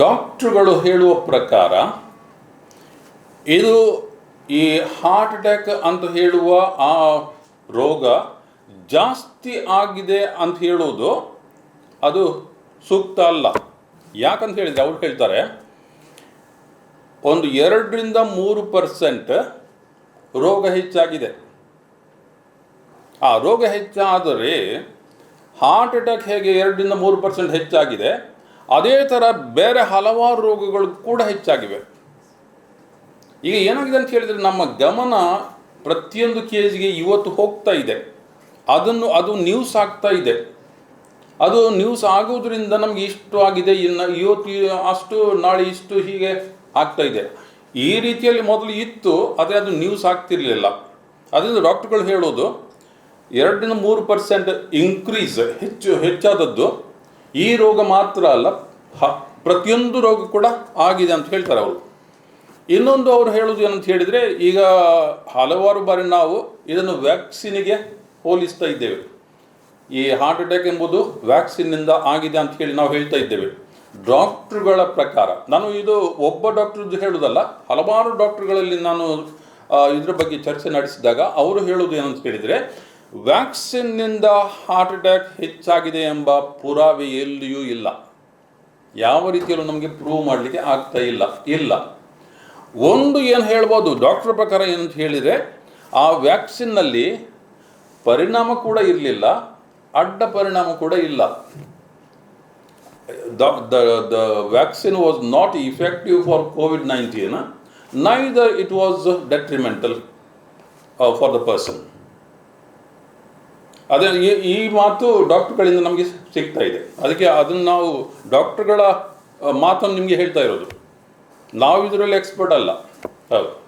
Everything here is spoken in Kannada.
ಡಾಕ್ಟ್ರುಗಳು ಹೇಳುವ ಪ್ರಕಾರ, ಇದು ಈ ಹಾರ್ಟ್ ಅಟ್ಯಾಕ್ ಅಂತ ಹೇಳುವ ಆ ರೋಗ ಜಾಸ್ತಿ ಆಗಿದೆ ಅಂತ ಹೇಳುವುದು ಅದು ಸೂಕ್ತ ಅಲ್ಲ. ಯಾಕಂತ ಹೇಳಿದರೆ, ಅವ್ರು ಹೇಳ್ತಾರೆ, ಒಂದು ಎರಡರಿಂದ ಮೂರು ಪರ್ಸೆಂಟ್ ರೋಗ ಹೆಚ್ಚಾಗಿದೆ. ಆ ರೋಗ ಹೆಚ್ಚಾದರೆ ಹಾರ್ಟ್ ಅಟ್ಯಾಕ್ ಹೇಗೆ ಎರಡರಿಂದ ಮೂರು ಪರ್ಸೆಂಟ್ ಹೆಚ್ಚಾಗಿದೆ ಅದೇ ಥರ ಬೇರೆ ಹಲವಾರು ರೋಗಗಳು ಕೂಡ ಹೆಚ್ಚಾಗಿವೆ. ಈಗ ಏನಾಗಿದೆ ಅಂತ ಹೇಳಿದರೆ ನಮ್ಮ ಗಮನ ಪ್ರತಿಯೊಂದು ಕೇಸ್ಗೆ ಇವತ್ತು ಹೋಗ್ತಾ ಇದೆ. ಅದನ್ನು ಅದು ನ್ಯೂಸ್ ಆಗ್ತಾ ಇದೆ. ಅದು ನ್ಯೂಸ್ ಆಗೋದ್ರಿಂದ ನಮಗೆ ಇಷ್ಟು ಆಗಿದೆ, ಇನ್ನು ಇವತ್ತು ಅಷ್ಟು, ನಾಳೆ ಇಷ್ಟು ಹೀಗೆ ಆಗ್ತಾ ಇದೆ. ಈ ರೀತಿಯಲ್ಲಿ ಮೊದಲು ಇತ್ತು, ಆದರೆ ಅದು ನ್ಯೂಸ್ ಆಗ್ತಿರಲಿಲ್ಲ. ಅದರಿಂದ ಡಾಕ್ಟರ್ಗಳು ಹೇಳೋದು, ಎರಡರಿಂದ ಮೂರು ಪರ್ಸೆಂಟ್ ಇನ್ಕ್ರೀಸ್ ಹೆಚ್ಚು, ಹೆಚ್ಚಾದದ್ದು ಈ ರೋಗ ಮಾತ್ರ ಅಲ್ಲ ಪ್ರತಿಯೊಂದು ರೋಗ ಕೂಡ ಆಗಿದೆ ಅಂತ ಹೇಳ್ತಾರೆ ಅವರು. ಇನ್ನೊಂದು ಅವರು ಹೇಳೋದು ಏನಂತ ಹೇಳಿದರೆ, ಈಗ ಹಲವಾರು ಬಾರಿ ನಾವು ಇದನ್ನು ವ್ಯಾಕ್ಸಿನಿಗೆ ಹೋಲಿಸ್ತಾ ಇದ್ದೇವೆ. ಈ ಹಾರ್ಟ್ ಅಟ್ಯಾಕ್ ಎಂಬುದು ವ್ಯಾಕ್ಸಿನ್ನಿಂದ ಆಗಿದೆ ಅಂತ ಹೇಳಿ ನಾವು ಹೇಳ್ತಾ ಇದ್ದೇವೆ. ಡಾಕ್ಟ್ರುಗಳ ಪ್ರಕಾರ, ನಾನು ಇದು ಒಬ್ಬ ಡಾಕ್ಟ್ರದ್ದು ಹೇಳುವುದಲ್ಲ ಹಲವಾರು ಡಾಕ್ಟ್ರುಗಳಲ್ಲಿ ನಾನು ಇದ್ರ ಬಗ್ಗೆ ಚರ್ಚೆ ನಡೆಸಿದಾಗ ಅವರು ಹೇಳೋದು ಏನಂತ ಹೇಳಿದರೆ ವ್ಯಾಕ್ಸಿನ್ನಿಂದ ಹಾರ್ಟ್ ಅಟ್ಯಾಕ್ ಹೆಚ್ಚಾಗಿದೆ ಎಂಬ ಪುರಾವೆ ಎಲ್ಲಿಯೂ ಇಲ್ಲ. ಯಾವ ರೀತಿಯಲ್ಲೂ ನಮಗೆ ಪ್ರೂವ್ ಮಾಡಲಿಕ್ಕೆ ಆಗ್ತಾ ಇಲ್ಲ ಇಲ್ಲ. ಒಂದು ಏನು ಹೇಳ್ಬೋದು ಡಾಕ್ಟರ್ ಪ್ರಕಾರ ಏನಂತ ಹೇಳಿದರೆ ಆ ವ್ಯಾಕ್ಸಿನ್ನಲ್ಲಿ ಪರಿಣಾಮ ಕೂಡ ಇರಲಿಲ್ಲ ಅಡ್ಡ ಪರಿಣಾಮ ಕೂಡ ಇಲ್ಲ. The the vaccine was not effective for COVID nineteen 19, it was detrimental for the person. ಅದೇ ಈ ಈ ಮಾತು ಡಾಕ್ಟರ್ಗಳಿಂದ ನಮಗೆ ಸಿಗ್ತಾ ಇದೆ. ಅದಕ್ಕೆ ಅದನ್ನು ನಾವು ಡಾಕ್ಟರ್ಗಳ ಮಾತನ್ನು ನಿಮಗೆ ಹೇಳ್ತಾ ಇರೋದು. ನಾವು ಇದರಲ್ಲಿ ಎಕ್ಸ್ಪರ್ಟ್ ಅಲ್ಲ. ಹೌದು.